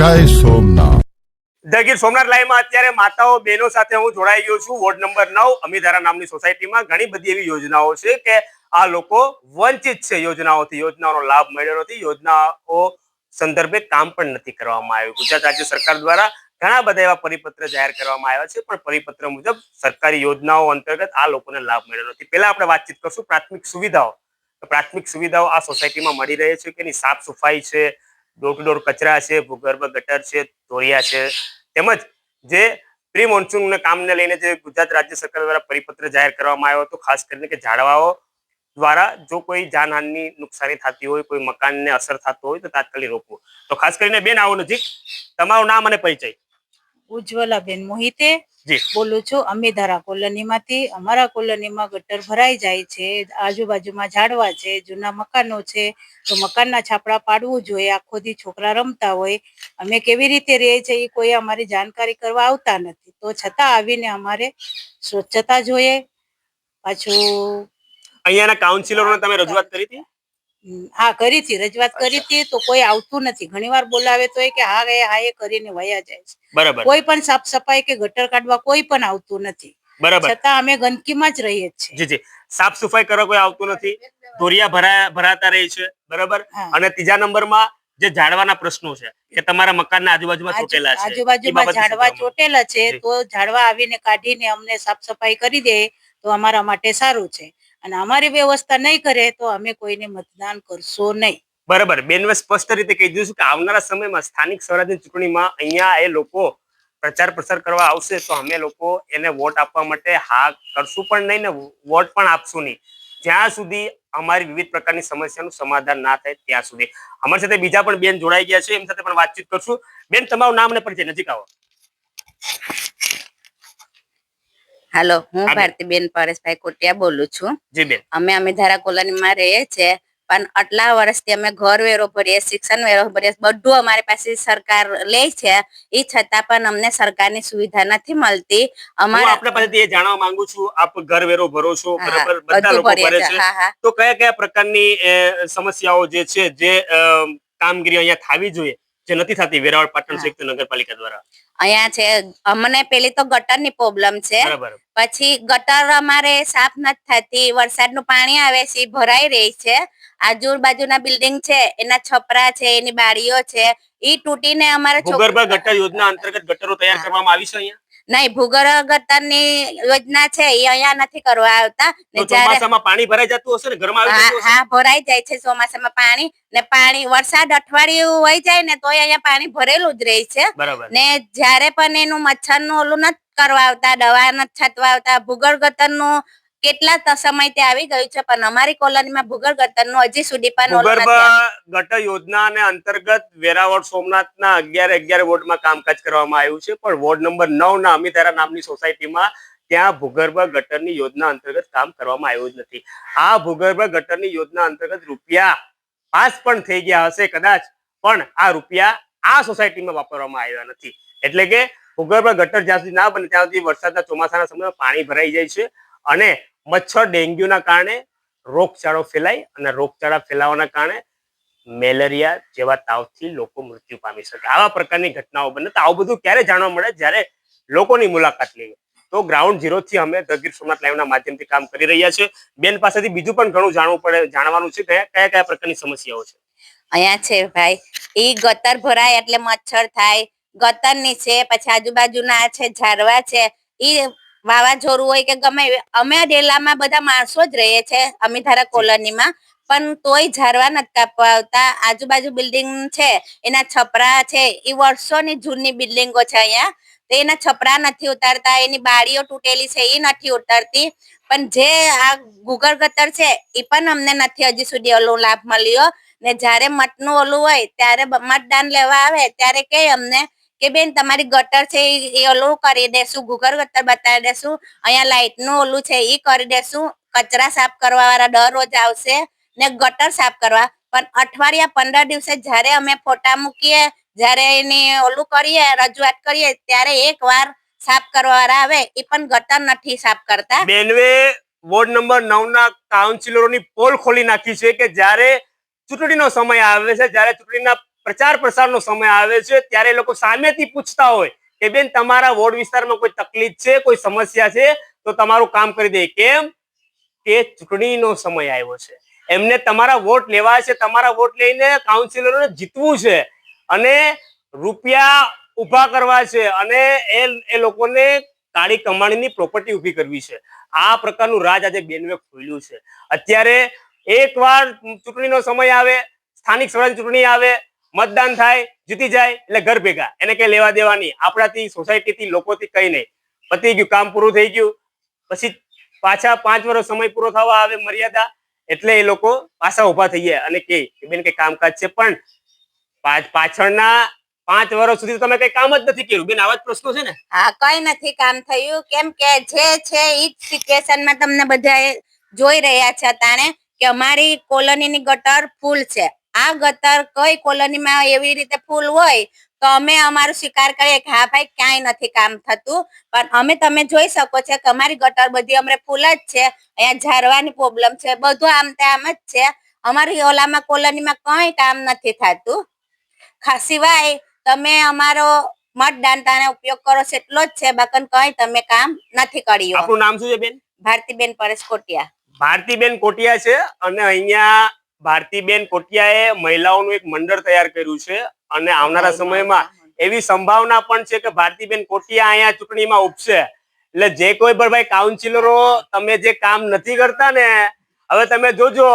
જય સોમનાથ. ધ ગીર સોમનાથ લાઈવમાં અત્યારે માતાઓ, બહેનો સાથે હું જોડાઈ ગયો છું. વોર્ડ નંબર નવ, અમીધારા નામની સોસાયટીમાં ઘણી બધી એવી યોજનાઓ છે કે આ લોકો વંચિત છે. યોજનાઓથી, યોજનાઓનો લાભ મળ્યો નથી. યોજનાઓ સંદર્ભે કામ પણ નથી કરવામાં આવ્યું. ગુજરાત રાજ્ય સરકાર દ્વારા ઘણા બધા એવા પરિપત્ર જાહેર કરવામાં આવ્યા છે, પણ પરિપત્ર મુજબ સરકારી યોજનાઓ અંતર્ગત આ લોકોને લાભ મળ્યો નથી. પહેલા આપણે વાતચીત કરશું પ્રાથમિક સુવિધાઓ. પ્રાથમિક સુવિધાઓ આ સોસાયટીમાં મળી રહે છે કે એની સાફ સફાઈ છે? ડોર ડોર કચરા છે, ભૂગર્ભ ગટર છે, ધોળિયા છે. તેમજ જે પ્રી મોન્સૂન કામને લઈને જે ગુજરાત રાજ્ય સરકાર દ્વારા પરિપત્ર જાહેર કરવામાં આવ્યો હતો, ખાસ કરીને કે ઝાડવાઓ દ્વારા જો કોઈ જાનહાનિની નુકસાની થતી હોય, કોઈ મકાનને અસર થતો હોય તો તાત્કાલિક રોકવું. તો ખાસ કરીને બેન આવો નજીક. તમારું નામ અને પરિચય. ઉજ્જવલાબેન મોહિતે બોલું છું અમે ધારા કોલોનીમાંથી અમારા કોલોનીમાં ગટર ભરાઈ જાય છે આજુબાજુમાં ઝાડવા છે જૂના મકાનો છે તો મકાનના છાપરા પાડવું જોઈએ આખો દી છોકરા રમતા હોય અમે કેવી રીતે રહીએ છીએ એ કોઈ અમારી જાણકારી કરવા આવતા નથી. તો છતાં આવીને અમારે સ્વચ્છતા જોઈએ. પાછું અહીંયાના કાઉન્સિલરોને તમે રજૂઆત કરી હતી? હા કરી હતી રજૂઆત કરી હતી તો કોઈ આવતું નથી. ઘણીવાર બોલાવે તો કે હા એ હા એ કરીને વયા જાય છે. બરાબર. કોઈ પણ સાફ સફાઈ કે ગટર કાઢવા કોઈ પણ આવતું નથી. બરાબર. છતાં અમે ગંદકીમાં જ રહીએ છીએ. જી જી. સાફ સફાઈ કરવા કોઈ આવતું નથી. ધોરિયા ભરાયા ભરાતા રહે છે. બરાબર? અને ત્રીજા નંબરમાં જે ઝાડવાના પ્રશ્નો છે એ તમારા મકાનના આજુબાજુમાં આજુ- ચોટેલા છે આજુબાજુમાં ઝાડવા ચોટેલા છે તો ઝાડવા આવીને કાઢીને અમને સાફ સફાઈ કરી દે તો અમારા માટે સારું છે. અને અમારી વ્યવસ્થા નહીં કરે તો અમે કોઈને મતદાન કરશો નહીં. બરાબર. બેનવે સ્પષ્ટ રીતે કહી દીધું છું કે આવનારા સમયમાં સ્થાનિક સ્વરાજની ચૂંટણીમાં અહીંયા એ લોકો પ્રચાર પ્રસાર કરવા આવશે તો અમે લોકો એને વોટ આપવા માટે હા કરશું પણ નહીં ને વોટ પણ આપશું નહીં. જ્યાં સુધી અમારી વિવિધ પ્રકારની સમસ્યાનું સમાધાન ના થાય ત્યાં સુધી. અમારી સાથે બીજા પણ બેન જોડાઈ ગયા છે. એમ સાથે પણ વાતચીત કરશું. બેન, તમારું નામ ને પરિચય નજીક આવો. હાલો હું હા બેન. ભારતીબેન પરેશભાઈ કોટિયા બોલું છું. અમે અમે ધારા કોલોનીમાં રહીએ છીએ પણ આટલા વર્ષથી અમે ઘર વેરો ભરીએ શિક્ષણ વેરો ભરીએ બધું અમારી પાસે સરકાર લે છે. એ છતાં પણ અમને સરકારની સુવિધા નથી મળતી. અમારા આપણા પાસેથી એ જાણવા માંગુ છું આપ ઘર વેરો ભરો છો બરાબર? બધા લોકો ભરે છે. તો કયા કયા પ્રકારની સમસ્યાઓ જે છે જે કામગીરી અહીંયા થવી જોઈએ? જે નથી થતી વેરાવળ પાટણ સંયુક્ત નગરપાલિકા દ્વારા. અહીંયા છે અમને પેલી તો ગટરની પ્રોબ્લેમ છે. પછી ગટર અમારે સાફ નથી થતી વરસાદનું પાણી આવે છે ભરાઈ રહી છે. આજુબાજુના બિલ્ડિંગ છે એના છપરા છે એની બારીઓ છે ઈ તૂટીને અમારે ભૂગર્ભ ગટર યોજના અંતર્ગત ગટરો તૈયાર કરવામાં આવી છે અહીંયા? નહીં ભૂગર્ભ ગટરની યોજના છે એ અહીંયા નથી કરવા આવતા. ને જ્યારે પાણી ભરાઈ જતું હશે ને? ઘરમાં હા હા ભરાઈ જાય છે ચોમાસામાં પાણી. ને પાણી વરસાદ અઠવાડિયું હોય જાય ને તોય અહીંયા પાણી ભરેલું જ રહે છે. ને જ્યારે પણ એનું મચ્છરનું ઓલું નથી કરવા આવતા દવા નથી છાંટવા આવતા ભૂગર્ભ ગટરનું કેટલા સમય તે આવી ગયું છે પણ અમારી કોલોનીમાં ભૂગર્ભ ગટરનું હજી સુધી પણ ભૂગર્ભ ગટર યોજના અને અંતર્ગત વેરાવળ સોમનાથના અગિયાર અગિયાર વોર્ડમાં કામકાજ કરવામાં આવ્યું છે પણ વોર્ડ નંબર નવ ના અમિતારા નામની સોસાયટીમાં ત્યાં ભૂગર્ભ ગટરની યોજના અંતર્ગત કામ કરવામાં આવ્યું જ નથી. આ ભૂગર્ભ ગટરની યોજના અંતર્ગત રૂપિયા પાસ પણ થઈ ગયા હશે કદાચ પણ આ રૂપિયા આ સોસાયટીમાં વાપરવામાં આવ્યા નથી. એટલે કે ભૂગર્ભ ગટર જ્યાં સુધી ના બને ત્યાં સુધી વરસાદના ચોમાસાના સમયમાં પાણી ભરાઈ જાય છે અને મચ્છર ડેન્ગ્યુના કારણે રોગચાળો ફેલાય અને રોગચાળા ફેલાવાના કારણે મેલેરિયા જેવા તાવથી લોકો મૃત્યુ પામી શકે. આવા પ્રકારની ઘટનાઓ બને તો આવું બધું ક્યારે જાણવા મળે? જ્યારે લોકોની મુલાકાત લઈએ. તો ગ્રાઉન્ડ ઝીરો થી અમે ધ ગીર સોમનાથ લાઈવના માધ્યમથી કામ કરી રહ્યા છીએ. બેન પાસેથી બીજું પણ ઘણું જાણવું પડે, જાણવાનું છે કયા કયા કયા પ્રકારની સમસ્યાઓ છે? અહીંયા છે ભાઈ. એ ગતર ભરાય એટલે મચ્છર થાય. ગટરની છે, પછી આજુબાજુના છે, ઝાડવા છે. ઈ વાવાઝોડું હોય કે ગમે અમે ડેલામાં બધા માણસો જ રહીએ છે અમીધારા કોલોનીમાં. પણ તોય ઝાડવા નથી કાપવા આવતા. આજુબાજુ બિલ્ડિંગ છે એના છપરા છે એ વર્ષોની જૂની બિલ્ડિંગો છે અહીંયા. તો એના છપરા નથી ઉતારતા એની બારીઓ તૂટેલી છે એ નથી ઉતારતી. પણ જે આ ગુગળ ગતર છે એ પણ અમને નથી હજી સુધી ઓલો લાભ મળ્યો. ને જ્યારે મતનું ઓલું હોય ત્યારે મતદાન લેવા આવે ત્યારે કે અમને કે બેન, તમારી ગટર છે ઈ ઓલું કરી દેશું ગુગર ગટર બતાવી દેશું, અહીંયા લાઇટનું ઓલું છે એ કરી દેશું, કચરા સાફ કરવા વાળા દર રોજ આવશે, ને ગટર સાફ કરવા. પણ અઠવાડિયા પંદર દિવસે જ્યારે અમે ફોટા મૂકીએ, જ્યારે એની ઓલું કરીએ, રજૂઆત કરીએ, ત્યારે એક વાર સાફ કરવા વાળા આવે, એ પણ ગટર નથી સાફ કરતા. બેનવે, વોર્ડ નંબર નવ ના કાઉન્સિલરોની પોલ ખોલી નાખી છે કે જ્યારે ચૂંટણીનો સમય આવે છે, જ્યારે ચૂંટણીના પ્રચાર પ્રસારનો સમય આવે છે, ત્યારે લોકો સામેથી પૂછતા હોય કે બેન તમારા વોર્ડ વિસ્તારમાં કોઈ તકલીફ છે, કોઈ સમસ્યા છે, તો તમારું કામ કરી દે. કેમ? કે ચૂંટણીનો સમય આવ્યો છે. એમને તમારા વોટ લેવા છે, તમારા વોટ લઈને કાઉન્સિલરોને જીતવું છે અને રૂપિયા ઊભા કરવા છે અને એ એ લોકોને કાળી કમાણીની પ્રોપર્ટી ઊભી કરવી છે. આ પ્રકારનું રાજ આજે બેનવે ખોલ્યું છે. અત્યારે એકવાર ચૂંટણીનો સમય આવે, સ્થાનિક સ્વરાજ ચૂંટણી આવે મતદાન થાય, જીતી જાય એટલે ઘર ભેગા. એને કઈ લેવા દેવાની. આપણાથી, સોસાયટીથી, લોકોથી કઈ નહીં. પતી ગયું, કામ પૂરું થઈ ગયું. પછી પાછા પાંચ વર્ષ સમય પૂરો થવા આવે મર્યાદા, એટલે એ લોકો પાછા ઊભા થઈ ગયા. અને કે બેન કઈ કામકાજ છે? પણ પાછ- પાછળના પાંચ વર્ષ સુધી તમે કઈ કામ જ નથી કર્યું. બેન, આવા જ પ્રશ્નો છે ને? હા, કઈ નથી કામ થયું. કેમ કે જે છે ઈ સિચ્યુએશનમાં તમને બધા જોઈ રહ્યા છે તાણે કે અમારી કોલોનીની ગટર ફૂલ છે. આ ગટર કઈ કોલોનીમાં એવી રીતે ફૂલ હોય તો અમે અમારું સ્વીકાર કરીએ કે હા ભાઈ ક્યાંય નથી કામ થતું. પણ અમે તમે જોઈ શકો છો કે અમારી ગટર બધી અમને ફૂલ જ છે. અહીંયા ઝારવાની પ્રોબ્લેમ છે બધું આમ તેમ જ છે. અમારી ઓલામાં કોલોનીમાં કઈ કામ નથી થતું. સિવાય તમે અમારો મતદાન તાને ઉપયોગ કરો છો એટલો જ છે બાકી કઈ તમે કામ નથી કર્યું. આપણું નામ શું છે બેન? ભારતીબેન પરેશ કોટિયા. ભારતીબેન કોટિયા છે અને અહીંયા ભારતીબેન કોટિયાએ મહિલાઓનું એક મંડળ તૈયાર કર્યું છે અને આવનારા સમયમાં એવી સંભાવના પણ છે કે ભારતીબેન કોટિયા અહીંયા ચૂંટણીમાં ઉપસે. એટલે જે કોઈ પણ ભાઈ કાઉન્સિલરો તમે જે કામ નથી કરતા ને હવે તમે જોજો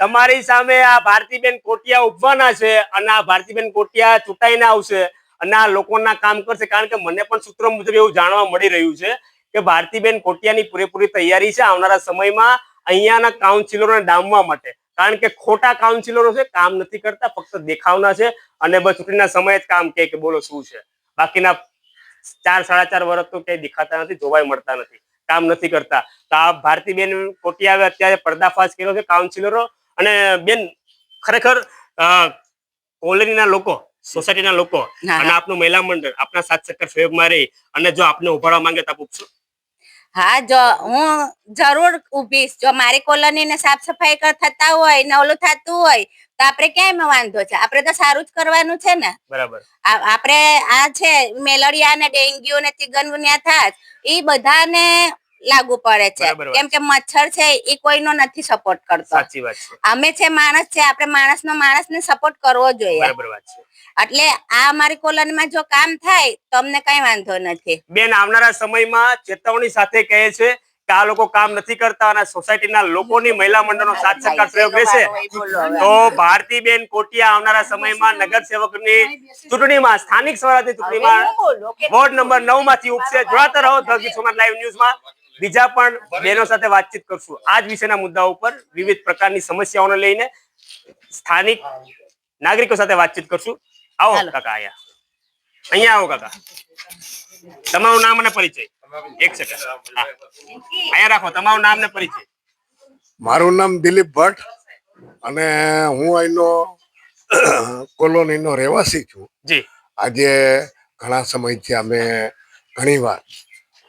તમારી સામે આ ભારતીબેન કોટિયા ઉભવાના છે અને આ ભારતીબેન કોટિયા ચૂંટાઈને આવશે અને આ લોકોના કામ કરશે. કારણ કે મને પણ સૂત્રો મુજબ એવું જાણવા મળી રહ્યું છે કે ભારતીબેન કોટિયાની પૂરેપૂરી તૈયારી છે આવનારા સમયમાં અહીંયાના કાઉન્સિલરોને ડામવા માટે. કારણ કે ખોટા કાઉન્સિલરો છે કામ નથી કરતા ફક્ત દેખાવના છે અને બસ ચૂંટણીના સમયે જ કામ કે બોલો શું છે. બાકીના ચાર સાડા ચાર વર્ષ તો ક્યાંય દેખાતા નથી જોવાય મળતા નથી કામ નથી કરતા. તો આ ભારતીબેન કોટિયાવે અત્યારે પર્દાફાશ કર્યો છે કાઉન્સિલરો અને બેન ખરેખર કોલોનીના લોકો સોસાયટીના લોકો અને આપનું મહિલા મંડળ આપના સાથ સક્કર ફેબ રહી અને જો આપને ઉભાડવા માંગે તો આપ ઉપશો હા જો હું જરૂર ઉભીશ જો મારી કોલોની ને સાફ સફાઈ થતા હોય ને ઓલું થતું હોય તો આપણે ક્યાંય વાંધો છે? આપણે તો સારું જ કરવાનું છે ને. બરાબર. આપણે આ છે મેલેરિયા ને ડેન્ગ્યુ ને ચિકનગુનિયા થાય એ બધાને લાગુ પડે છે. કેમ કે મચ્છર છે એ કોઈનો નથી સપોર્ટ કરતો. સાચી વાત છે. અમે છે માણસ છે આપણે માણસનો માણસને સપોર્ટ કરવો જોઈએ. બરાબર વાત છે. એટલે આ અમારી કોલોનીમાં જો કામ થાય તો અમને કઈ વાંધો નથી. બેન આવનારા સમયમાં ચેતવણી સાથે કહે છે કે આ લોકો કામ નથી કરતા અને સોસાયટીના લોકોની મહિલા મંડળનો સાથ સરકાર પ્રયોગ રહેશે તો ભારતીબેન કોટિયા આવનારા સમયમાં નગર સેવકની ચૂંટણીમાં સ્થાનિક સ્વરાજની ચૂંટણીમાં વોર્ડ નંબર નવમાંથી ઉપસે જોડાતા રહો ધરતી સોમનાથ લાઈવ ન્યૂઝમાં. બીજા પણ બહેનો સાથે વાતચીત કરશું. આ જ વિષયના મુદ્દા ઉપર વિવિધ પ્રકારની સમસ્યાઓને લઈને સ્થાનિક નાગરિકો સાથે વાતચીત કરશું. આવો. કાકા અહીંયા અહીંયા આવો કાકા. તમારું નામ અને પરિચય. એક સેકન્ડ અહીંયા રાખો. તમારું નામ ને પરિચય. મારું નામ દિલીપ ભટ્ટ અને હું અહીંનો કોલોનીનો રહેવાસી છું. જી. આજે ઘણા સમયથી અમે ઘણીવાર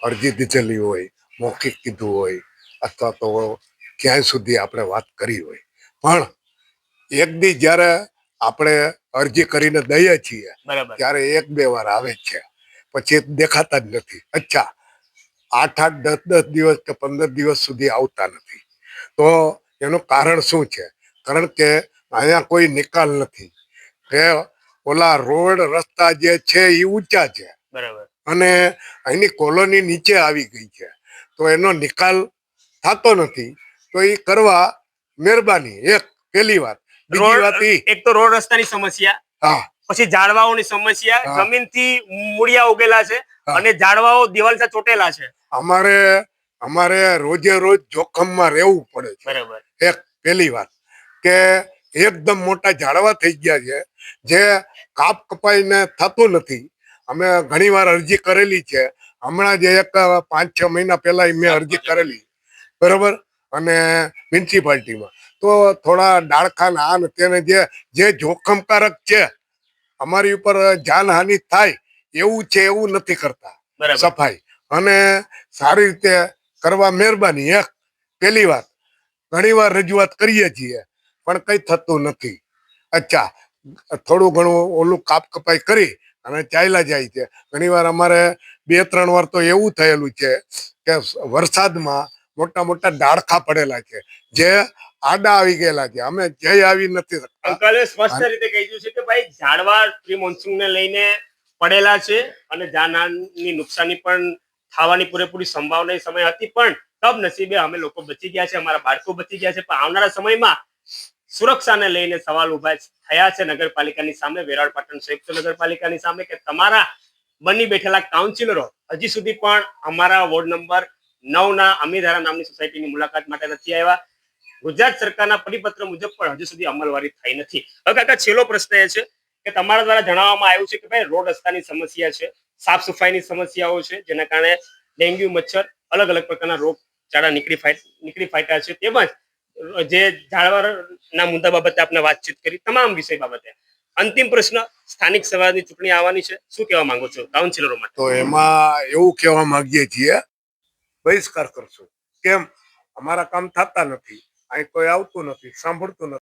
અરજી દીધેલી હોય. મૌખિક કીધું હોય અથવા તો ક્યાંય સુધી આપણે વાત કરી હોય. પણ એક દી જ્યારે આપણે અરજી કરીને દઈએ છીએ ત્યારે એક બે વાર આવે છે. પછી દેખાતા જ નથી. અચ્છા આઠ આઠ દસ દસ દિવસ કે પંદર દિવસ સુધી આવતા નથી. તો એનું કારણ શું છે? કારણ કે અહીંયા કોઈ નિકાલ નથી. કે ઓલા રોડ રસ્તા જે છે એ ઊંચા છે. બરાબર. અને અહીંની કોલોની નીચે આવી ગઈ છે. તો એનો નિકાલ થતો નથી. તો એ કરવા મહેરબાની એક પેલી વાત. બીજી વાત એક તો રોડ રસ્તાની સમસ્યા હા. પછી ઝાડવાઓની સમસ્યા. જમીનથી મૂળિયા ઉગેલા છે અને ઝાડવાઓ દિવાલ ચોટેલા છે. અમારે અમારે રોજે રોજ જોખમમાં રહેવું પડે છે. બરાબર. એક પેલી વાત. કે એકદમ મોટા ઝાડવા થઈ ગયા છે જે કાપ કપાઈને થતું નથી. અમે ઘણીવાર અરજી કરેલી છે હમણાં જે એક પાંચ છ મહિના પહેલા મેં અરજી કરેલી. બરોબર? અને મ્યુનિસિપાલિટીમાં. તો થોડા ડાળખાન આ ને તેને જે જે જોખમકારક છે અમારી ઉપર જાનહાનિ થાય એવું છે એવું નથી કરતા. સફાઈ. અને સારી રીતે કરવા મહેરબાની. એક પેલી વાત. ઘણી વાર રજૂઆત કરીએ છીએ પણ કઈ થતું નથી. અચ્છા. થોડું ઘણું ઓલું કાપ કપાઈ કરી અને ચાલ્યા જાય છે. ઘણીવાર અમારે બે ત્રણ વાર તો એવું થયેલું છે કે વરસાદમાં મોટા મોટા ડાળખા પડેલા છે. જે આડા આવી ગયેલા છે. અમે જઈ આવી નથી અંકલે સ્પષ્ટ રીતે કહી દીધું છે કે ભાઈ ઝાડવા પ્રી મોન્સૂન ને લઈને પડેલા છે અને જાનહાની નુકસાની પણ થવાની પૂરેપૂરી સંભાવના સમય હતી. પણ તબ નસીબે અમે લોકો બચી ગયા છે. અમારા બાળકો બચી ગયા છે. પણ આવનારા સમયમાં સુરક્ષાને લઈને સવાલ ઊભા થયા છે નગરપાલિકાની સામે વેરાળ પાટણ સંયુક્ત નગરપાલિકાની સામે કે તમારા બની બેઠેલા કાઉન્સિલરો, હજી સુધી પણ અમારા વોર્ડ નંબર નવ ના અમીધારા નામની સોસાયટીની મુલાકાત માટે નથી આવ્યા. ગુજરાત સરકારના પરિપત્ર મુજબ પણ હજુ સુધી અમલવારી થઈ નથી. હવે કાકા, છેલ્લો પ્રશ્ન એ છે કે તમારા દ્વારા જણાવવામાં આવ્યું છે કે ભાઈ રોડ રસ્તાની સમસ્યા છે, સાફ સફાઈની સમસ્યાઓ છે, જેના કારણે ડેન્ગ્યુ, મચ્છર અલગ અલગ પ્રકારના રોગ રોગચાળા નીકળી નીકળી ફાટ્યા છે. તેમજ જે ઝાડવાના મુદ્દા બાબતે આપણે વાતચીત કરી તમામ વિષય બાબતે. અંતિમ પ્રશ્ન, સ્થાનિક સ્વરાજની ચૂંટણી આવવાની છે. શું કહેવા માંગો છો? કાઉન્સિલરો માટે. તો એમાં એવું કહેવા માંગીએ છીએ, બહિષ્કાર કરશું. કેમ? અમારા કામ થતા નથી. અહીં કોઈ આવતું નથી, સાંભળતું નથી.